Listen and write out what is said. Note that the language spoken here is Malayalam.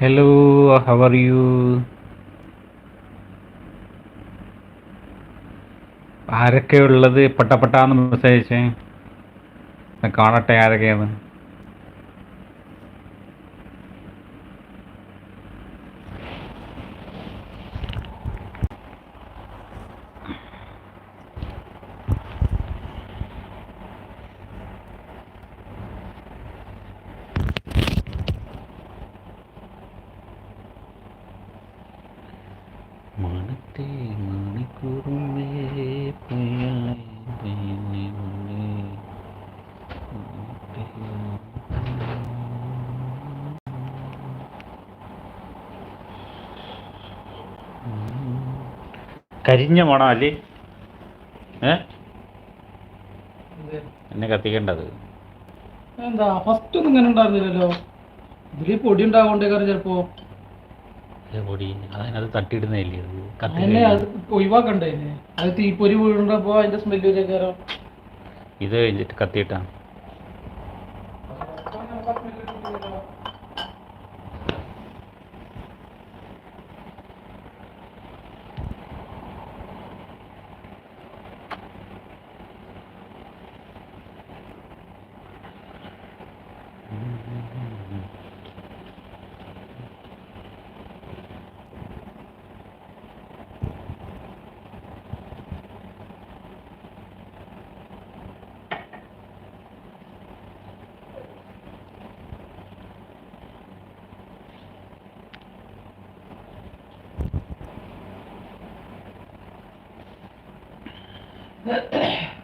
Hello how are you? ആരൊക്കെയുള്ളത്? പെട്ടപ്പെട്ടാന്ന് മെസ്സേജ് കാണട്ടെ ആരൊക്കെയാണ് മാനത്തെ മണിക്കൂറുമേ. കരിഞ്ഞ മണം അല്ലേ? എന്നെ കത്തിക്കേണ്ടത്. എന്താ ഫസ്റ്റ് ഒന്നും ഇങ്ങനെ ഉണ്ടായിരുന്നില്ലല്ലോ. ഇതിൽ പൊടി ഉണ്ടാകൊണ്ടേക്കാരം ചിലപ്പോ. പൊടി. അതിനകത്ത് തട്ടിയിടുന്നില്ലേ അത്? കത്തി അതിനെ അത് ഒഴിവാക്കണ്ടേ? അത് തീപ്പൊരി വീഴുണ്ടപ്പോ അതിന്റെ സ്മെല്ല് വരേക്കാരം ഇത് കഴിഞ്ഞിട്ട് കത്തിയിട്ടാ Yeah.